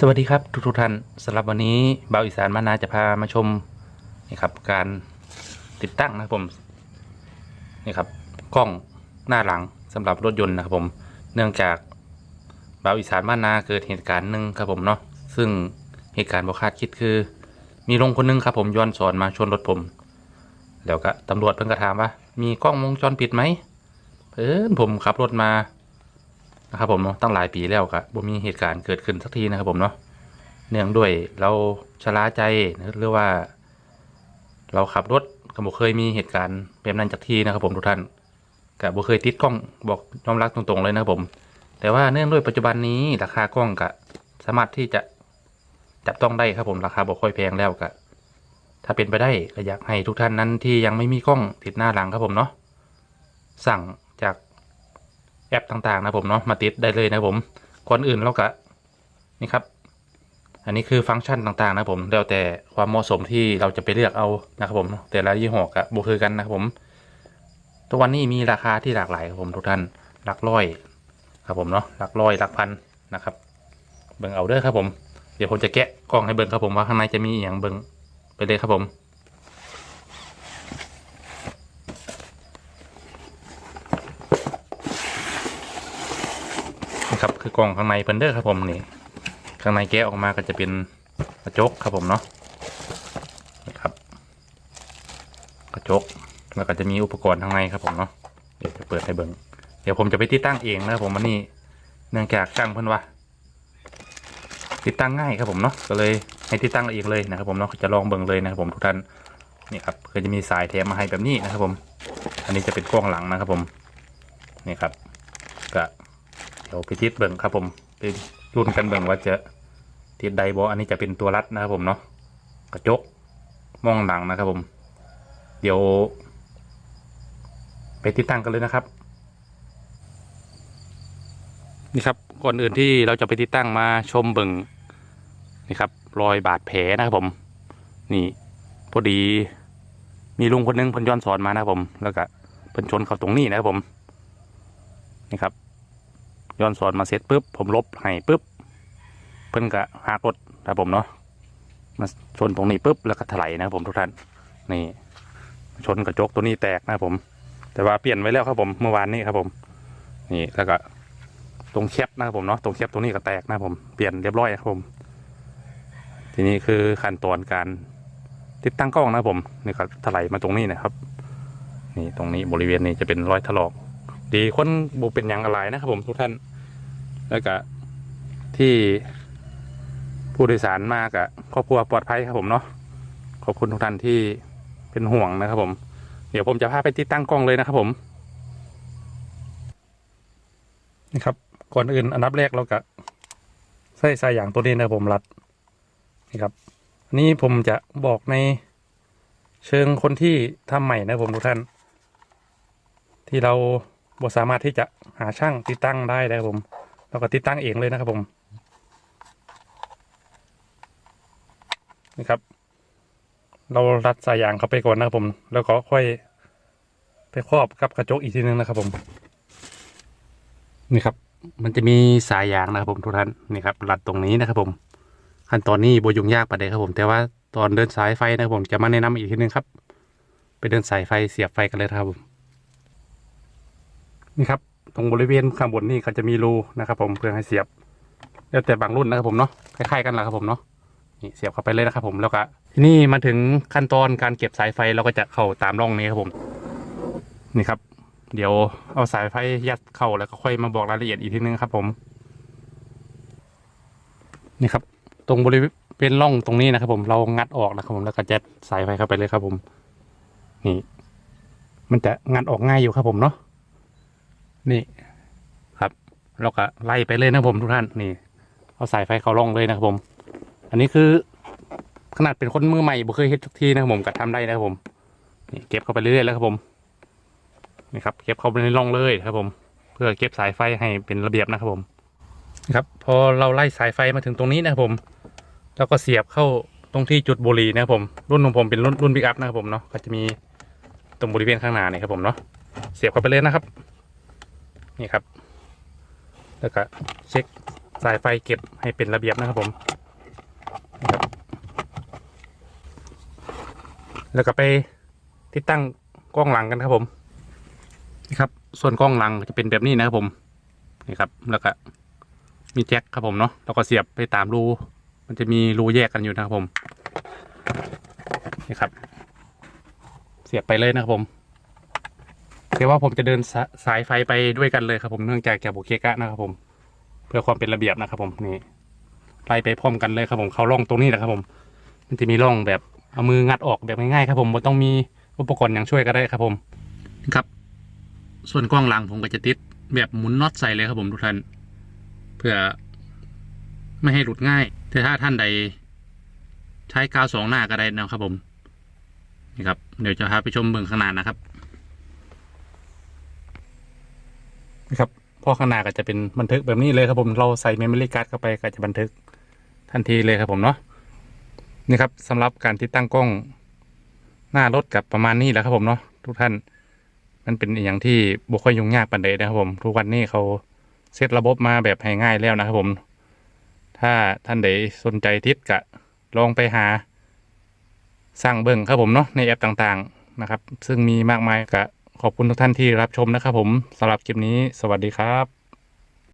สวัสดีครับทุกทุกท่านสำหรับวันนี้บ่าวอีสานมานาจะพามาชมนี่ครับการติดตั้งนะครับผมนี่ครับกล้องหน้าหลังสำหรับรถยนต์นะครับผมเนื่องจากบ่าวอีสานมานาเกิดเหตุการณ์หนึ่งครับผมเนาะซึ่งเหตุการณ์บ่คาดคิดคือ มีลงคนหนึงครับผมย้อนสอนมาชนรถผม แล้วก็ตำรวจเพิ่งกระถามว่ามีกล้องวงจรปิดไหมเพิ่นผมขับรถมา นะครับผมเนาะตั้งหลายปีแล้วครับบ่มีเหตุการณ์เกิดขึ้นสักทีนะครับผมเนาะเนื่องด้วยเราชะล่าใจหรือว่า เราขับรถก็บ่เคยมีเหตุการณ์แบบนั้นจากทีนะครับผมทุกท่านก็บ่เคยติดกล้องบอกยอมรับตรงๆเลยนะครับผม แต่ว่าเนื่องด้วยปัจจุบันนี้ราคากล้องก็สามารถที่จะจับต้องได้ครับผมราคาบ่ค่อยแพงแล้วก็ถ้าเป็นไปได้ก็อยากให้ทุกท่านนั้นที่ยังไม่มีกล้องติดหน้าหลังครับผมเนาะสั่งจาก แอปต่างๆ นะผมเนาะมาติดได้เลยนะผมก่อนอื่นเราก็นี่ครับ อันนี้คือฟังก์ชันต่างๆ นะผมแล้วแต่ความเหมาะสมที่เราจะไปเลือกเอานะครับผม แต่ละยี่ห้อกับบุคือกันนะครับผมทุกวันนี้มีราคาที่หลากหลายครับผมทุกท่านหลักร้อย ครับผมเนาะหลักร้อยหลักพันนะครับเบิ่งเอาเด้อครับผมเดี๋ยวผมจะแกะกล่องให้เบิ่งครับผมว่าข้างในจะมีอย่างเบิ่งไปเลยครับผม ครับคือกล่องข้างในเพิ่นเดอร์ครับผมนี่ข้างในแกะออกมาก็จะเป็นกระจกครับผมเนาะนี่ครับ กระจกแล้วก็จะมีอุปกรณ์ข้างในครับผมเนาะเดี๋ยวจะเปิดให้เบิ่งเดี๋ยวผมจะไปติดตั้งเองนะครับผมวันนี้เนื่องจากช่างเพิ่นว่าติดตั้งง่ายครับผมเนาะก็เลยให้ติดตั้งเองเลยนะครับผมเนาะจะลองเบิ่งเลยนะครับผมทุกท่านนี่ครับก็จะมีสายแถมมาให้แบบนี้นะครับผม อันนี้จะเป็นกล้องหลังนะครับผมนี่ครับก็ ดี๋ยวไปทิศเบิ่งครับผมไปรุ่นกันเบิ่งว่าจะทิศใดบออันนี้จะเป็นตัวรัดนะครับผมเนาะกระจกมองหลังนะครับผม เดี๋ยว ไปติดตั้งกันเลยนะครับ นี่ครับก่อนอื่นที่เราจะไปติดตั้งมาชมเบิ่งนี่ครับรอยบาดแผลนะครับผม นี่พอดี มีลุงคนหนึงพนย้อนสอนมานะครับผม แล้วก็เพิ่นชนเขาตรงนี้นะครับผม นี่ครับ ย้อนสอนมาเสร็จปุ๊บผมลบให้ปุ๊บเพิ่นก็หักรถครับผมเนาะมาชนตรงนี้ปุ๊บแล้วก็ถลายนะครับผมทุกท่านนี่ ชนกระจกตัวนี้แตกนะครับผม แต่ว่าเปลี่ยนไว้แล้วครับผมเมื่อวานนี้ครับผม นี่แล้วก็ตรงแคปนะครับผมเนาะตรงแคปตรงนี้ก็แตกนะครับผมเปลี่ยนเรียบร้อยครับผม ทีนี้คือขั้นตอนการติดตั้งกล้องนะครับผมนี่ก็ถลายมาตรงนี้นะครับ นี่ตรงนี้บริเวณนี้จะเป็นรอยถลอก ดีคนบุเป็นอย่างอะไรนะครับผมทุกท่าน แล้วก็ที่ผู้โดยสารมากับครอบครัวปลอดภัยครับผมเนาะขอบคุณทุกท่านที่เป็นห่วงนะครับผม เดี๋ยวผมจะพาไปติดตั้งกล้องเลยนะครับผมนี่ครับก่อนอื่นอันดับแรกเราก็ใส่สายอย่างตัวนี้นะผมรัดนี่ครับอันนี้ผมจะบอกในเชิงคนที่ทำใหม่นะผมทุกท่าน ที่เรา บ่สามารถที่จะหาช่างติดตั้งได้นะครับผมเราก็ติดตั้งเองเลยนะครับผมนี่ครับ เรารัดสายยางเข้าไปก่อนนะครับผม แล้วก็ค่อยไปครอบกับกระจกอีกทีนึงนะครับผม นี่ครับ มันจะมีสายยางนะครับผมทุกท่านนี่ครับรัดตรงนี้นะครับผมขั้นตอนนี้บยุ่งยากประเดี๋ยวครับผม แต่ว่าตอนเดินสายไฟนะครับผมจะมาแนะนำอีกทีนึงครับ ไปเดินสายไฟเสียบไฟกันเลยครับผม นี่ครับตรงบริเวณข้างบนนี่เขาจะมีรูนะครับ ผมเพื่อให้เสียบ แล้วแต่บางรุ่นนะครับผมเนาะคล้ายๆกันแหละครับผมเนาะนี่เสียบเข้าไปเลยนะครับผมแล้วก็ทีนี้มาถึงขั้นตอนการเก็บสายไฟเราก็จะเข้าตามร่องนี้ครับผม นี่ครับ เดี๋ยวเอาสายไฟยัดเข้าแล้วก็ค่อยมาบอกรายละเอียดอีกทีนึงครับ ผม นี่ครับ ตรงบริเวณร่องตรงนี้นะครับ ผมเรางัดออกนะครับผมแล้วก็ยัดสายไฟเข้าไปเลยครับ ผม นี่ มันจะงัดออกง่ายอยู่ครับผมเนาะ นี่ครับ เราก็ไล่ไปเลยนะผมทุกท่านนี่ เอาสายไฟเขาล่องเลยนะครับผม อันนี้คือขนาดเป็นคนมือใหม่บ่เคยเฮ็ดทุกทีนะครับผมก็ทำได้นะครับผมนี่เก็บเข้าไปเรื่อยๆแล้วครับผมนี่ครับเก็บเข้าไปในร่องเลยครับผม เพื่อเก็บสายไฟให้เป็นระเบียบนะครับผมครับพอเราไล่สายไฟมาถึงตรงนี้นะครับผม แล้วก็เสียบเข้าตรงที่จุดบุหรี่นะครับผม รุ่นของผมเป็นรุ่นรุ่นปิกอัพนะครับผมเนาะก็จะมีตรงบริเวณข้างหน้านี่ครับผมเนาะเสียบเข้าไปเลยนะครับ นี่ครับ แล้วก็เช็คสายไฟเก็บให้เป็นระเบียบนะครับผมนะครับ แล้วก็ไปติดตั้งกล้องหลังกันครับผมนี่ครับ ส่วนกล้องหลังจะเป็นแบบนี้นะครับผมนี่ครับ แล้วก็มีแจ็คครับผมเนาะแล้วก็เสียบไปตามรู มันจะมีรูแยกกันอยู่นะครับผมนี่ครับ เสียบไปเลยนะครับผม เดี๋ยวว่าผมจะเดินสาสายไฟไปด้วยกันเลยครับผมเนื่องจากแกบุเคกะนะครับผม เพื่อความเป็นระเบียบนะครับผมนี่ไล่ไปพร้อมกันเลยครับผมเขาร่องตรงนี้แหละครับผม มันจะมีร่องแบบเอามืองัดออกแบบง่ายๆครับผมไม่ต้องมีอุปกรณ์อย่างช่วยก็ได้ครับผมครับ ส่วนกล้องหลังผมก็จะติดแบบหมุนน็อตใส่เลยครับผมทุกท่านเพื่อไม่ให้หลุดง่าย แต่ถ้าท่านใด ใช้กาวสองหน้าก็ได้นะครับผมนี่ครับเดี๋ยวจะพาไปชมเบื้องข้างหน้านะครับ ครับพอข้างหน้าก็จะเป็นบันทึกแบบนี้เลยครับผมเราใส่เมมโมรี่การ์ดเข้าไปก็จะบันทึกทันทีเลยครับผมเนาะนี่ครับสำหรับการติดตั้งกล้องหน้ารถกับประมาณนี้แหละครับผมเนาะทุกท่านมันเป็นอย่างที่บุค่อยยุ่งยากปันใดนะครับผมทุกวันนี้เขาเซตระบบมาแบบให้ง่ายแล้วนะครับผม ถ้าท่านใดสนใจทิศกะลองไปหาสร้างเบิ่งครับผมเนาะในแอปต่างๆนะครับ ซึ่งมีมากมายกะ ขอบคุณทุกท่านที่รับชมนะครับผมสำหรับคลิปนี้สวัสดีครับ